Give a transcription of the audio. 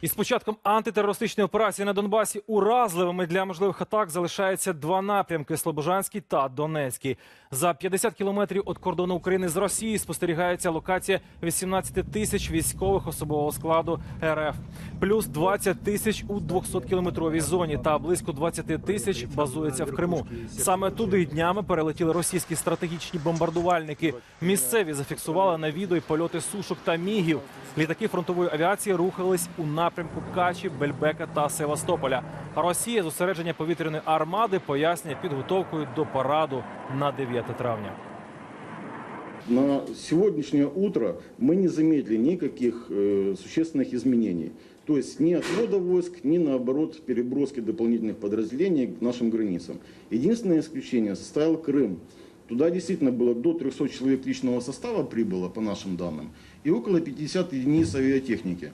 Із початком антитерористичної операції на Донбасі уразливими для можливих атак залишаються два напрямки: Слобожанський та Донецький. За 50 кілометрів від кордону України з Росією спостерігається локація 18 тисяч військових особового складу РФ, плюс 20 тисяч у 200-кілометровій зоні та близько 20 тисяч базується в Криму. Саме туди днями перелетіли російські стратегічні бомбардувальники. Місцеві зафіксували на відео й польоти сушок та мігів. Літаки фронтової авіації рухались у напрямку Качі, Бельбека та Севастополя. А Росія зосередження повітряної армади пояснює підготовкою до параду на 9 травня. На сегодняшнее утро мы не заметили никаких э, существенных изменений. То есть ни отвода войск, ни наоборот переброски дополнительных подразделений к нашим границам. Единственное исключение составил Крым. Туда действительно было до 300 человек личного состава прибыло, по нашим данным, и около 50 единиц авиатехники.